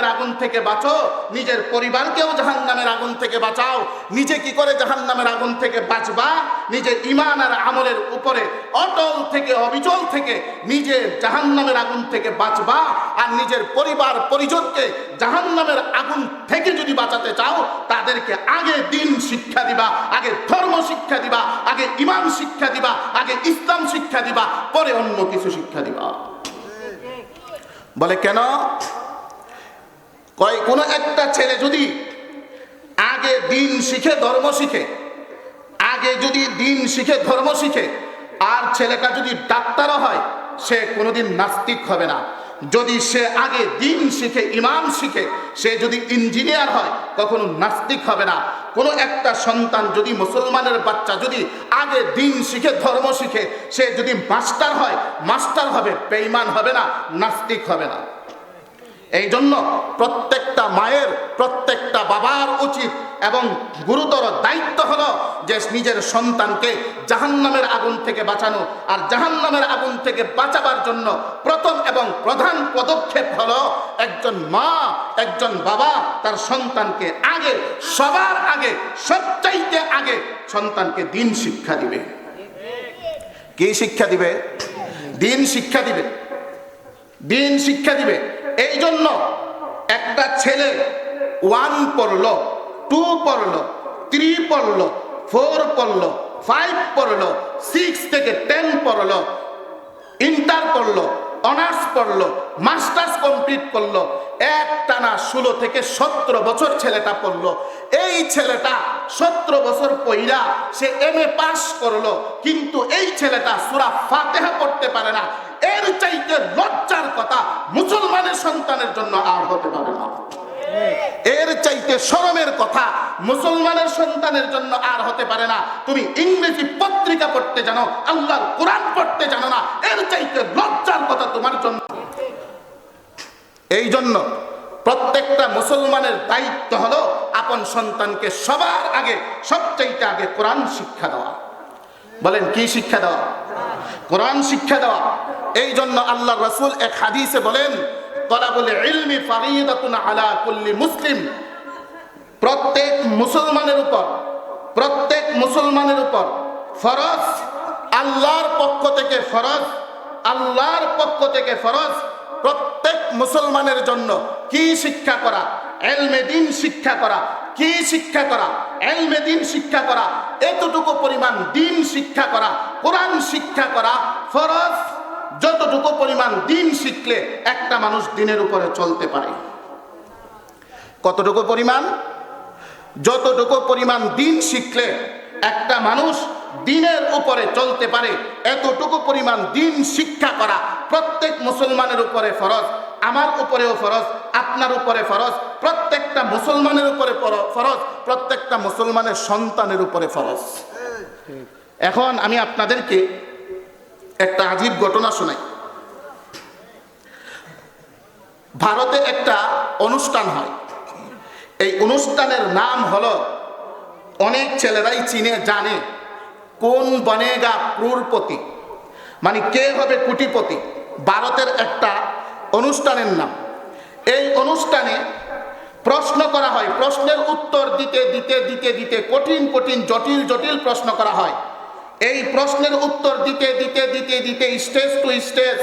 নামের আগুন থেকে বাঁচো, নিজের পরিবারকেও জাহান নামের আগুন থেকে বাঁচাও। নিজে কি করে জাহান নামের আগুন থেকে বাঁচবা? নিজের ইমান আর আমলের উপরে, অটল থেকে, অবিচল থেকে নিজে জাহান নামের আগুন থেকে বাঁচবা। আর নিজের পরিবার, পরিজনকে জাহান নামের আগুন থেকে যদি বাঁচাতে চাও, তাদেরকে আগে দিন শিক্ষা দিবা, আগে ধর্ম শিক্ষা দিবা, আগে ইমান শিক্ষা দিবা, আগে ইসলাম শিক্ষা দিবা, পরে অন্য কিছু শিক্ষা দিবা। বলে কেন? কয়, কোনো একটা ছেলে যদি আগে দিন শিখে, ধর্ম শিখে, আগে যদি দিন শিখে, ধর্ম শিখে, আর ছেলেটা যদি ডাক্তারও হয়, সে কোনোদিন নাস্তিক হবে না। যদি সে আগে দিন শিখে, ইমাম শিখে, সে যদি ইঞ্জিনিয়ার হয়, কখনো নাস্তিক হবে না। কোনো একটা সন্তান যদি মুসলমানের বাচ্চা যদি আগে দিন শিখে, ধর্ম শিখে, সে যদি মাস্টার হয়, মাস্টার হবে, বেঈমান হবে না, নাস্তিক হবে না। এই জন্য প্রত্যেকটা মায়ের, প্রত্যেকটা বাবার উচিত এবং গুরুতর দায়িত্ব হলো যে নিজের সন্তানকে জাহান্নামের আগুন থেকে বাঁচানো আর জাহান্নামের আগুন থেকে বাঁচাবার জন্য প্রথম এবং প্রধান পদক্ষেপ হলো একজন মা, একজন বাবা তার সন্তানকে আগে, সবার আগে, সবচাইতে আগে সন্তানকে দিন শিক্ষা দিবে। কি শিক্ষা দিবে? দিন শিক্ষা দিবে। দিন শিক্ষা দিবে। এই জন্য একটা ছেলে ওয়ান পড়ল টু পড়ল থ্রি পড়ল ফোর পড়ল ফাইভ পড়ল সিক্স থেকে টেন পড়ল ইন্টার পড়ল অনার্স পড়ল, মাস্টার্স কমপ্লিট করল এক টানা ষোলো থেকে সতেরো বছর ছেলেটা পড়ল। এই ছেলেটা সতেরো বছর পইরা সে এম এ পাস করল, কিন্তু এই ছেলেটা সুরা ফাতেহা পড়তে পারে না। এর চাইতে লজ্জার কথা মুসলমানের সন্তানের জন্য আর হতে পারে না। এর চাইতে শরমের কথা মুসলমানের সন্তানের জন্য আর হতে পারে না। তুমি ইংরেজি পত্রিকা পড়তে জানো, আল্লাহর কোরআন পড়তে জানো না। এর চাইতে লজ্জার কথা তোমার জন্য এই জন্য প্রত্যেকটা মুসলমানের দায়িত্ব হলো আপন সন্তানকে সবার আগে, সবচাইতে আগে কোরআন শিক্ষা দেওয়া। বলেন, কি শিক্ষা দেওয়া? কোরআন শিক্ষা দেওয়া। এই জন্য আল্লাহ রসুল এক হাদিসে বলেন আলা কুল্লি মুসলিম। প্রত্যেক মুসলমানের উপর, প্রত্যেক মুসলমানের উপর ফরজ, আল্লাহর পক্ষ থেকে ফরজ, আল্লাহর পক্ষ থেকে ফরজ প্রত্যেক মুসলমানের জন্য কি শিক্ষা করা? এলমে দিন শিক্ষা করা। কি শিক্ষা করা? এলমে দিন শিক্ষা করা। এতটুকু পরিমাণ দিন শিক্ষা করা। কোরআন শিক্ষা করা। ফরজ। যতটুকু পরিমাণ দিন শিখলে একটা মানুষ দিনের উপরে চলতে পারে। কতটুকু পরিমাণ? যতটুকু পরিমাণ দিন শিখলে একটা মানুষ দিনের উপরে চলতে পারে। এতটুকু পরিমাণ দিন শিক্ষা করা প্রত্যেক মুসলমানের উপরে ফরজ, আমার উপরেও ফরজ, আপনার উপরে ফরজ, প্রত্যেকটা মুসলমানের উপরে পর- ফরজ, প্রত্যেকটা মুসলমানের সন্তানের উপরে ফরজ। এখন আমি আপনাদেরকে একটা আজীব ঘটনা শোনাই। ভারতে একটা অনুষ্ঠান হয়। এই অনুষ্ঠানের নাম হলো, অনেক ছেলেরাই চিনে জানে। কোন বনেগা ক্রুরপতি? মানে কে হবে কুটিপতি? ভারতের একটা অনুষ্ঠানের নাম। এই অনুষ্ঠানে প্রশ্ন করা হয়, প্রশ্নের উত্তর দিতে দিতে দিতে দিতে কঠিন কঠিন, জটিল জটিল প্রশ্ন করা হয়। এই প্রশ্নের উত্তর দিতে দিতে দিতে দিতে স্টেজ টু স্টেজ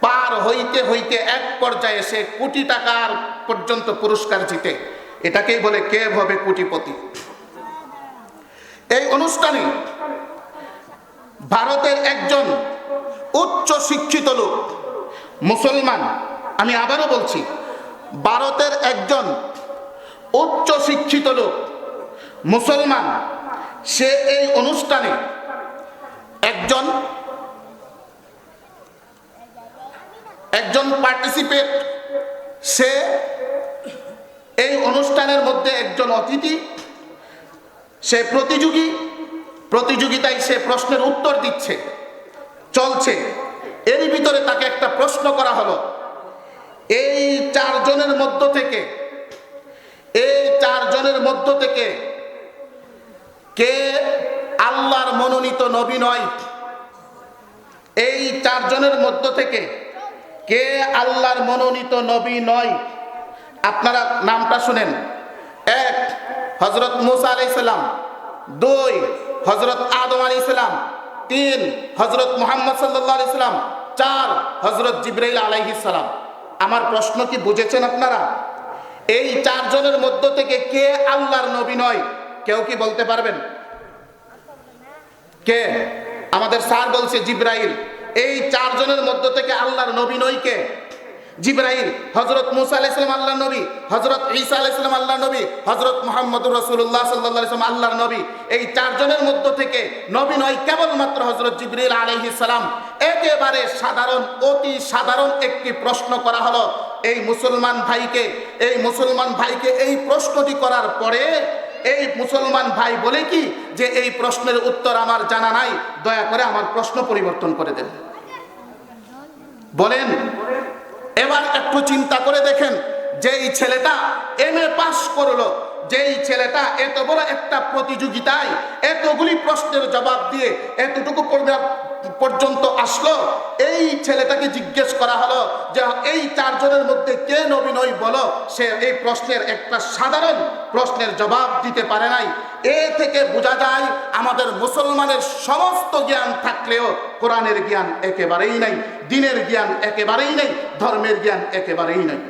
পার হইতে হইতে এক পর্যায়ে সে কোটি টাকার পর্যন্ত পুরস্কার জিতে। এটাকেই বলে কে হবে কোটিপতি? এই অনুষ্ঠানে ভারতের একজন উচ্চ শিক্ষিত লোক, মুসলমান। আমি আবারও বলছি, ভারতের একজন উচ্চ শিক্ষিত লোক, মুসলমান। সে এই অনুষ্ঠানে একজন একজন পার্টিসিপেট সে এই অনুষ্ঠানের মধ্যে একজন অতিথি, সে প্রতিযোগী। প্রতিযোগিতায় সে প্রশ্নের উত্তর দিচ্ছে, চলছে। এর ভিতরে তাকে একটা প্রশ্ন করা হলো। এই চারজনের মধ্য থেকে, এই চারজনের মধ্য থেকে কে আল্লাহর মনোনীত নবী নয়? এই চারজনের মধ্য থেকে কে আল্লাহর মনোনীত নবী নয়? আপনারা নামটা শুনেন। এক হজরত মুসা আলাইসাল্লাম দুই হজরত আদম আলী ইসলাম তিন হজরত মুহাম্মদ সাল্লাহ আলাইসাল্লাম চার হজরত জিব্রাইল আলাইহিসাল্লাম আমার প্রশ্ন কি বুঝেছেন আপনারা? এই চারজনের মধ্য থেকে কে আল্লাহর নবী নয়? কেউ কি বলতে পারবেন? কে? আমাদের স্যার বলছে জিব্রাইল। এই চারজনের মধ্য থেকে আল্লাহর নবী নয় কে? জিব্রাইল হজরত মুসা আলাইসালাম আল্লাহ নবী হজরত ঈসা আলাইসালাম আল্লাহ নবী হজরত মোহাম্মদ রসুল্লাহ সাল্লাম, আল্লাহর নবী। এই চারজনের মধ্য থেকে নবী নয়, কেবলমাত্র হজরত জিব্রাইল আলহি সালাম। একেবারে সাধারণ, অতি সাধারণ একটি প্রশ্ন করা হলো, এই মুসলমান ভাইকে, এই মুসলমান ভাইকে এই প্রশ্নটি করার পরে, এই মুসলমান ভাই বলে কি যে এই প্রশ্নের উত্তর আমার জানা নাই, দয়া করে আমার প্রশ্ন পরিবর্তন করে দেন। বলেন এবার একটু চিন্তা করে দেখেন, যেই ছেলেটা এম এ পাস করল, যেই ছেলেটা এত বড় একটা প্রতিযোগিতায় এতগুলি প্রশ্নের জবাব দিয়ে এতটুকু পর্যন্ত আসলো। এই ছেলেটাকে জিজ্ঞেস করা হলো যে, এই চারজনের মধ্যে কে নবী বলো? সে এই প্রশ্নের একটা সাধারণ প্রশ্নের জবাব দিতে পারে নাই। এ থেকে বোঝা যায়, আমাদের মুসলমানের সমস্ত জ্ঞান থাকলেও কোরআনের জ্ঞান একেবারেই নাই, দিনের জ্ঞান একেবারেই নেই, ধর্মের জ্ঞান একেবারেই নাই।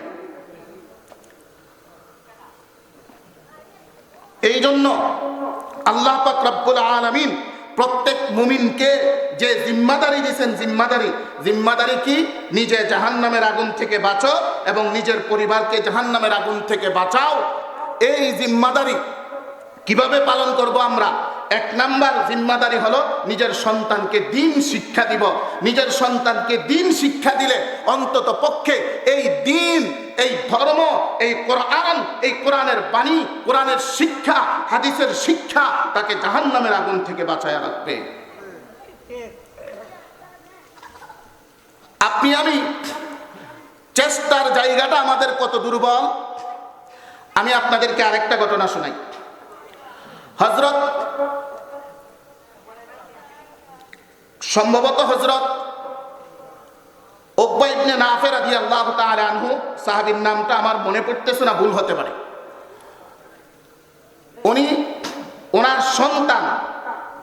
এই জন্য আল্লাহ পাক রব্বুল আলামিন প্রত্যেক মুমিনকে যে জিম্মাদারি দিয়েছেন জিম্মাদারি জিম্মাদারি কি? নিজে জাহান্নামের আগুন থেকে বাঁচো এবং নিজের পরিবারকে জাহান্নামের আগুন থেকে বাঁচাও। এই জিম্মাদারি কীভাবে পালন করব আমরা? এক নাম্বার জিম্মাদারি হলো নিজের সন্তানকে দিন শিক্ষা দিব। নিজের সন্তানকে দিন শিক্ষা দিলে অন্তত পক্ষে এই দিন, এই ধর্ম, এই কোরআন, এই কোরআনের বাণী, কোরআনের শিক্ষা, হাদিসের শিক্ষা তাকে জাহান্নামের আগুন থেকে বাঁচায় রাখবে। আপনি, আমি চেষ্টার জায়গাটা আমাদের কত দুর্বল। আমি আপনাদেরকে আরেকটা ঘটনা শোনাই। হজরত, সম্ভবত হজরত আল্লাহ নামটা আমার মনে ভুল হতে পারে। উনি ওনার সন্তান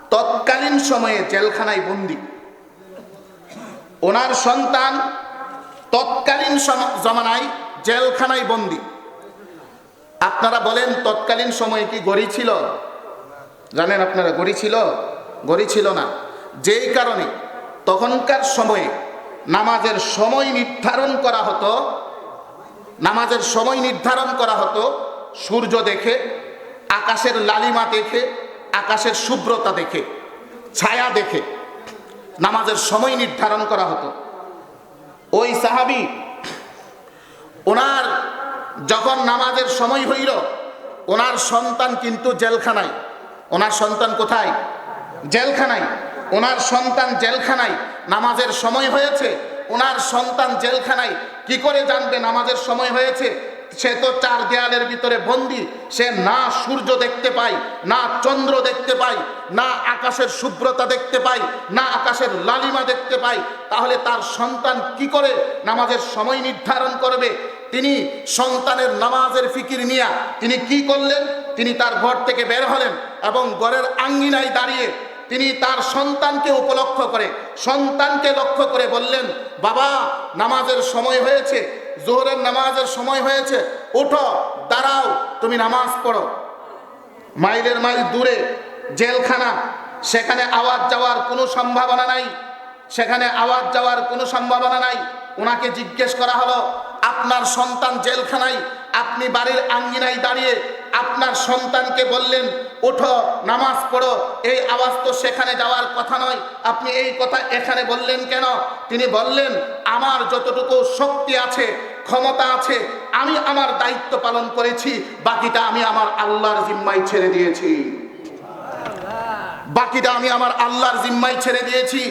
তৎকালীন সময়ে জেলখানায় বন্দি। ওনার সন্তান তৎকালীন জমানায় জেলখানায় বন্দি। আপনারা বলেন, তৎকালীন সময়ে কি গড়ি ছিল? জানেন আপনারা, গড়ি ছিল গড়ি ছিল না। যেই কারণে তখনকার সময়ে নামাজের সময় নির্ধারণ করা হতো, নামাজের সময় নির্ধারণ করা হতো সূর্য দেখে, আকাশের লালিমা দেখে, আকাশের শুভ্রতা দেখে, ছায়া দেখে নামাজের সময় নির্ধারণ করা হতো। ওই সাহাবি, ওনার যখন নামাজের সময় হইল, ওনার সন্তান কিন্তু জেলখানায়। ওনার সন্তান কোথায়? জেলখানায়। ওনার সন্তান জেলখানায়। নামাজের সময় হয়েছে। ওনার সন্তান জেলখানায়। কি করে জানবে নামাজের সময় হয়েছে? সে তো চার দেয়ালের ভিতরে বন্দি। সে না সূর্য দেখতে পায়, না চন্দ্র দেখতে পায়, না আকাশের শুভ্রতা দেখতে পায়, না আকাশের লালিমা দেখতে পায়। তাহলে তার সন্তান কি করে নামাজের সময় নির্ধারণ করবে? তিনি সন্তানের নামাজের ফিকির নিয়া। তিনি কি করলেন? তিনি তার ঘর থেকে বের হলেন এবং ঘরের আঙ্গিনায় দাঁড়িয়ে তিনি তার সন্তানকে উপলক্ষ করে, সন্তানকে লক্ষ্য করে বললেন, বাবা, নামাজের সময় হয়েছে, জোহরের নামাজের সময় হয়েছে, উঠো, দাঁড়াও, তুমি নামাজ পড়ো। মাইলের মাইল দূরে জেলখানা, সেখানে আওয়াজ যাওয়ার কোনো সম্ভাবনা নাই, সেখানে আওয়াজ যাওয়ার কোনো সম্ভাবনা নাই। ওনাকে জিজ্ঞেস করা হলো, আপনার সন্তান জেলখানায়, আপনি বাড়ির আঙ্গিনায় দাঁড়িয়ে আপনার সন্তানকে বললেন, ওঠো, নামাজ পড়ো। এই আওয়াজ তো সেখানে যাওয়ার কথা নয়। আপনি এই কথা এখানে বললেন কেন? তিনি বললেন, আমার যতটুকু শক্তি আছে, ক্ষমতা আছে, আমি আমার দায়িত্ব পালন করেছি, বাকিটা আমি আমার আল্লাহর জিম্মায় ছেড়ে দিয়েছি। বাকিটা আমি আমার আল্লাহর জিম্মায় ছেড়ে দিয়েছি।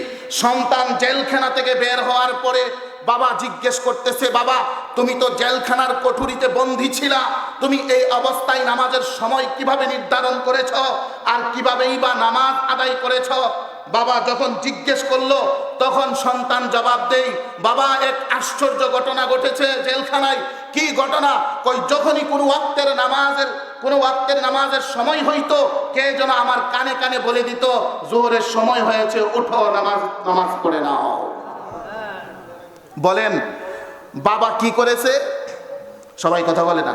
সন্তান জেলখানা থেকে বের হওয়ার পরে বাবা জিজ্ঞেস করতেছে, বাবা, তুমি তো জেলখানার কঠুরিতে বন্দী ছিলা, তুমি এই অবস্থায় নামাজের সময় কীভাবে নির্ধারণ করেছ আর কিভাবেই বা নামাজ আদায় করেছ? বাবা যখন জিজ্ঞেস করল, তখন সন্তান জবাব দেই, বাবা, এক আশ্চর্য ঘটনা ঘটেছে জেলখানায়। কি ঘটনা? কই, যখনই কোনো ওয়াক্তের নামাজের, কোনো ওয়াক্তের নামাজের সময় হইতো, কে যেন আমার কানে কানে বলে দিত, জোহরের সময় হয়েছে, উঠো, নামাজ নামাজ পড়ে নাও। বলেন, বাবা কি করেছে? সবাই কথা বলে না।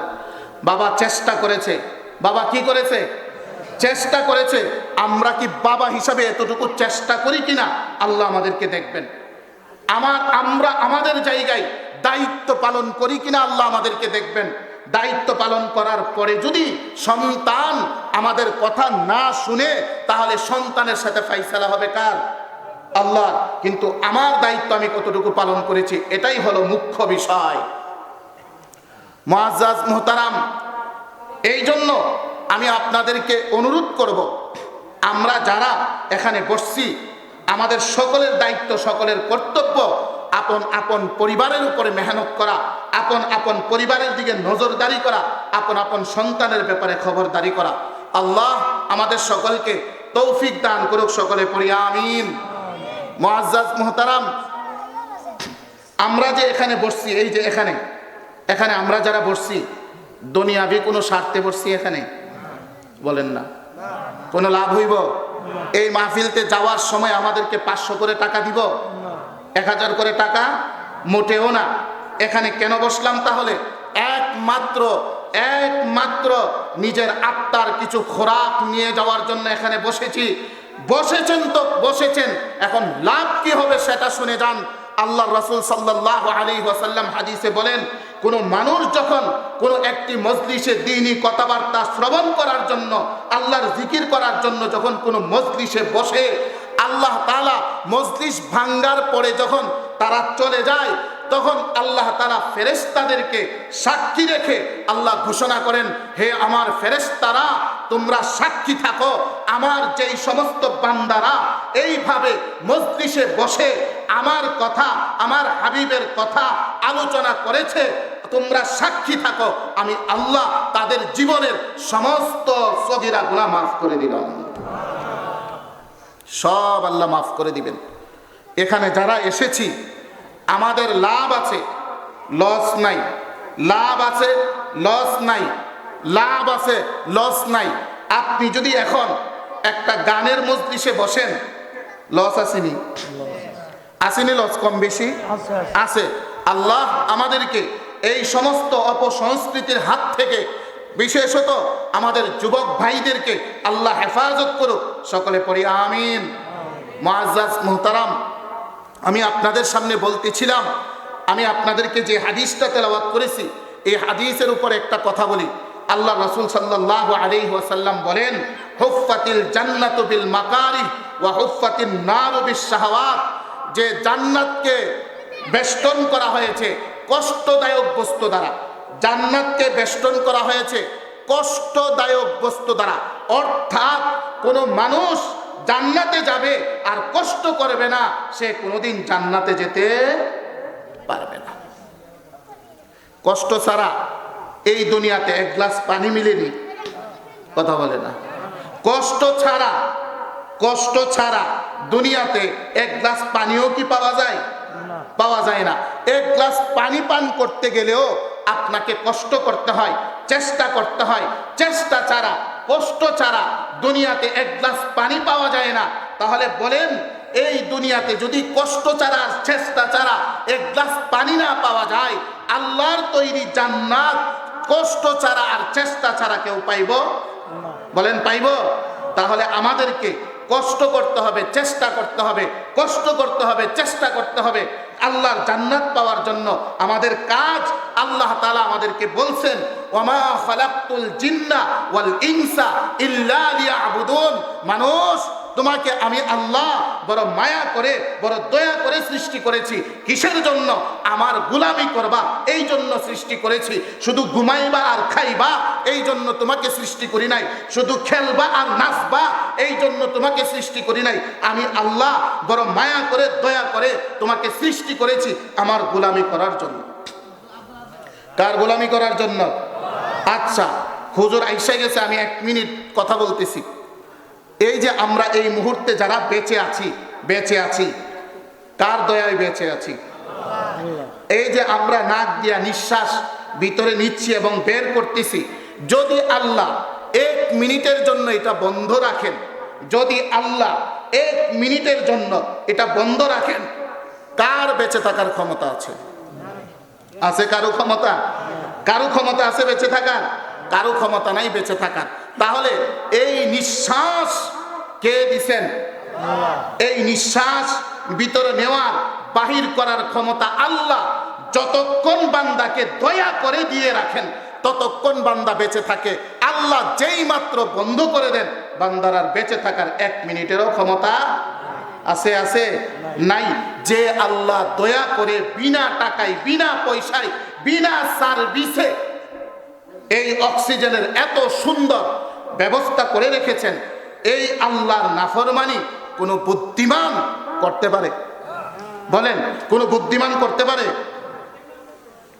বাবা চেষ্টা করেছে। বাবা কি করেছে? চেষ্টা করেছে। আমরা কি বাবা হিসাবে এতটুকু চেষ্টা করি কিনা? আল্লাহ আমাদেরকে দেখবেন। আমার, আমরা আমাদের জায়গায় দায়িত্ব পালন করি কিনা আল্লাহ আমাদেরকে দেখবেন। দায়িত্ব পালন করার পরে যদি সন্তান আমাদের কথা না শুনে, তাহলে সন্তানের সাথে ফাইসালা হবে কার? আল্লাহ, কিন্তু আমার দায়িত্ব আমি কতটুকু পালন করেছি, এটাই হলো মুখ্য বিষয়। মোহতারাম, এই জন্য আমি আপনাদেরকে অনুরোধ করব, আমরা যারা এখানে বসছি, আমাদের সকলের দায়িত্ব, সকলের কর্তব্য, আপন আপন পরিবারের উপরে মেহনত করা, আপন আপন পরিবারের দিকে নজরদারি করা, আপন আপন সন্তানের ব্যাপারে খবরদারি করা। আল্লাহ আমাদের সকলকে তৌফিক দান করুক, সকলে পড়ি, আমিন। মুআজ্জাজ মোহতারাম, আমরা যে এখানে বসছি, এই যে এখানে এখানে আমরা যারা বসছি, দুনিয়াবি কোনো স্বার্থে বসছি এখানে? বলেন না। কোনো লাভ হইব? এই মাহফিলতে যাওয়ার সময় আমাদেরকে পাঁচশো করে টাকা দিব? এক হাজার করে টাকা? মোটেও না। এখানে কেন বসলাম তাহলে? একমাত্র একমাত্র নিজের আত্মার কিছু খোরাক নিয়ে যাওয়ার জন্য এখানে বসেছি। বসেছেন তো বসেছেন। এখন লাভ কি হবে সেটা শুনে যান। আল্লাহ রসুল সাল্লাহ আলী ওয়াসাল্লাম হাদিসে বলেন, কোনো মানুষ যখন কোনো একটি মজলিসে দিনই কথাবার্তা শ্রবণ করার জন্য, আল্লাহর জিকির করার জন্য যখন কোনো মজলিসে বসে, আল্লাহ তালা মজলিস ভাঙ্গার পরে যখন তারা চলে যায়, তখন আল্লাহ তালা ফেরেস্তাদেরকে সাক্ষী রেখে আল্লাহ ঘোষণা করেন, হে আমার ফেরেস্তারা তোমরা সাক্ষী থাকো। আমার যেই সমস্ত বান্দারা এইভাবে মজলিসে বসে আমার কথা, আমার হাবিবের কথা আলোচনা করেছে, তোমরা সাক্ষী থাকো। আমি আল্লাহ তাদের জীবনের সমস্ত সগিরা গুণা মাফ করে দিলাম। সব আল্লাহ মাফ করে দিবেন। এখানে যারা এসেছি, আমাদের লাভ আছে, লস নাই। লাভ আছে, লস নাই। লাভ আছে লস নাই। আপনি যদি এখন একটা গানের মজলিসে বসেন লস আসেনি? আসেনি লস কম বেশি? আছে, আল্লাহ আমাদেরকে এই সমস্ত অপসংস্কৃতির হাত থেকে বিশেষত আমাদের যুবক ভাইদেরকে আল্লাহ হেফাজত করুক। সকলে পড়ি আমিন। মুআজ্জাজ মুহতারাম আমি আপনাদের সামনে বলতেছিলাম আমি আপনাদেরকে যে হাদিসটা তেলাওয়াত করেছি এই হাদিসের উপর একটা কথা বলি। আল্লাহ রসুল সাল্লাহ আলাইহি ওয়াসাল্লাম বলেন হুফাতিল জান্নাত বিল মাকারিহ ওয়া হুফাতিন নারু বিশ শাহাওয়াত যে জান্নাতকে বেষ্টন করা হয়েছে কষ্টদায়ক বস্তু দ্বারা। জান্নাতকে বেষ্টন করা হয়েছে কষ্টদায়ক বস্তু দ্বারা। অর্থাৎ কোনো মানুষ জান্নাতে যাবে আর কষ্ট করবে না, সে কোনোদিন জান্নাতে যেতে পারবে না। কষ্ট ছাড়া এই দুনিয়াতে এক গ্লাস পানি মিলেনি। কথা বলে না। কষ্ট ছাড়া কষ্ট ছাড়া দুনিয়াতে এক গ্লাস পানিও কি পাওয়া যায়? পাওয়া যায় না। এক গ্লাস পানি পান করতে গেলেও আপনাকে কষ্ট করতে হয়, চেষ্টা করতে হয়। চেষ্টা ছাড়া, কষ্ট ছাড়া দুনিয়াতে এক গ্লাস পানি পাওয়া যায় না। তাহলে বলেন, এই দুনিয়াতে যদি কষ্ট ছাড়া, চেষ্টা ছাড়া এক গ্লাস পানি না পাওয়া যায়, আল্লাহর তৈরি জান্নাত কষ্ট ছাড়া আর চেষ্টা ছাড়া কেউ পাইব? বলেন পাইব? তাহলে আমাদেরকে কষ্ট করতে হবে, চেষ্টা করতে হবে, কষ্ট করতে হবে, চেষ্টা করতে হবে। আল্লাহর জান্নাত পাওয়ার জন্য আমাদের কাজ আল্লাহ তালা আমাদেরকে বলছেন, ওমা খালাকতুল জিন্না ওয়াল ইনসা ইল্লা মানুষ তোমাকে আমি আল্লাহ বড় মায়া করে, বড় দয়া করে সৃষ্টি করেছি। কিসের জন্য? আমার গুলামি করবা, এই জন্য সৃষ্টি করেছি। শুধু ঘুমাইবা আর খাইবা, এই জন্য তোমাকে সৃষ্টি করি নাই। শুধু খেলবা আর নাচবা, এই জন্য তোমাকে সৃষ্টি করি নাই। আমি আল্লাহ বড় মায়া করে, দয়া করে তোমাকে সৃষ্টি করেছি আমার গোলামি করার জন্য। কার গোলামি করার জন্য? আচ্ছা হুজুর আইসা গেছে, আমি এক মিনিট কথা বলতেছি। এই যে আমরা এই মুহূর্তে যারা বেঁচে আছি বেঁচে আছি, কার দয়ায় বেঁচে আছি? এই যে আমরা নাক দিয়া নিঃশ্বাস ভিতরে নিচ্ছি এবং বের করতেছি, যদি আল্লাহ এক মিনিটের জন্য এটা বন্ধ রাখেন, যদি আল্লাহ এক মিনিটের জন্য এটা বন্ধ রাখেন, কার বেঁচে থাকার ক্ষমতা আছে? আছে কারও ক্ষমতা? কারও ক্ষমতা আছে বেঁচে থাকার? কারও ক্ষমতা নাই বেঁচে থাকার। তাহলে এই নিঃশ্বাস কে দিছেন? এই নিঃশ্বাস ভিতরে নেওয়ার, বাহির করার ক্ষমতা আল্লাহ যতক্ষণ বান্দাকে দয়া করে দিয়ে রাখেন, ততক্ষণ বান্দা বেঁচে থাকে। আল্লাহ যেই মাত্র বন্ধ করে দেন, বান্দার আর বেঁচে থাকার এক মিনিটেরও ক্ষমতা আছে আছে নাই। যে আল্লাহ দয়া করে বিনা টাকায়, বিনা পয়সায়, বিনা সার্ভিসে এই অক্সিজেনের এত সুন্দর ব্যবস্থা করে রেখেছেন এই আল্লাহর নাফরমানি কোনো বুদ্ধিমান করতে পারে? বলেন, কোনো বুদ্ধিমান করতে পারে?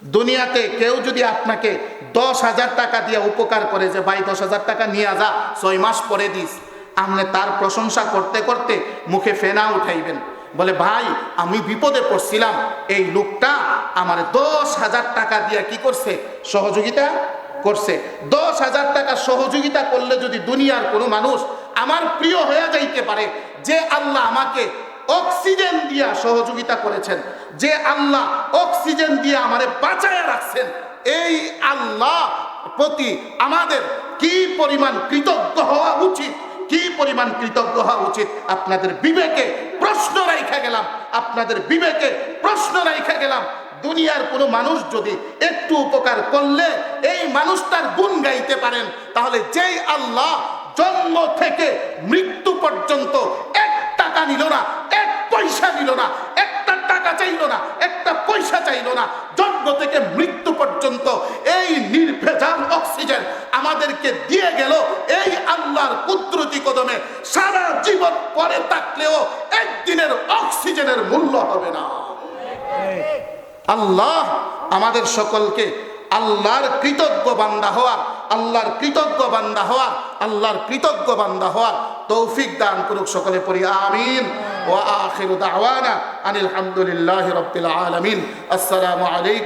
দুনিয়াতে কেউ যদি আপনাকে দশ হাজার টাকা দিয়ে উপকার করে যে, ভাই, দশ হাজার টাকা নিয়ে যা, ছয় মাস পরে দিস। আপনি তার প্রশংসা করতে করতে মুখে ফেনা উঠাইবেন। বলে, ভাই, আমি বিপদে পড়ছিলাম। এই লোকটা আমার দশ হাজার টাকা দিয়ে কি করছে? সহযোগিতা করছে। দশ হাজার টাকা সহযোগিতা করলে যদি দুনিয়ার কোনো মানুষ আমার প্রিয় হয়ে যাইতে পারে, যে আল্লাহ আমাকে অক্সিজেন দিয়া সহযোগিতা করেছেন, যে আল্লাহ অক্সিজেন দিয়ে আমারে বাঁচায় রাখছেন, এই আল্লাহ প্রতি আমাদের কি পরিমাণ কৃতজ্ঞ হওয়া উচিত, কি পরিমাণ কৃতজ্ঞ হওয়া উচিত, আপনাদের বিবেকে প্রশ্ন রাইখা গেলাম, আপনাদের বিবেকে প্রশ্ন রাইখা গেলাম। দুনিয়ার কোনো মানুষ যদি একটু উপকার করলে এই মানুষটার গুণ গাইতে পারেন, তাহলে যেই আল্লাহ জন্ম থেকে মৃত্যু পর্যন্ত এক টাকা নিল না, এক পয়সা নিল না, একটা টাকা চাইলো না, একটা পয়সা চাইলো না, জন্ম থেকে মৃত্যু পর্যন্ত এই নির্ভেজাল অক্সিজেন আমাদেরকে দিয়ে গেল এই আল্লাহর কুদরতি কদমে। সারা জীবন পরে থাকলেও একদিনের অক্সিজেনের মূল্য হবে না। আল্লাহ আমাদের সকলকে আল্লাহর কৃতজ্ঞ বান্দা হওয়ার, আল্লাহর কৃতজ্ঞ বান্দা হওয়ার, আল্লাহর কৃতজ্ঞ বান্দা হওয়ার তৌফিক দান করুক সকলে পড়ি, আমিন। ও আখিরু দাওয়ানা আনিল হামদুলিল্লাহি রাব্বিল আলামিন। আসসালামু আলাইকুম।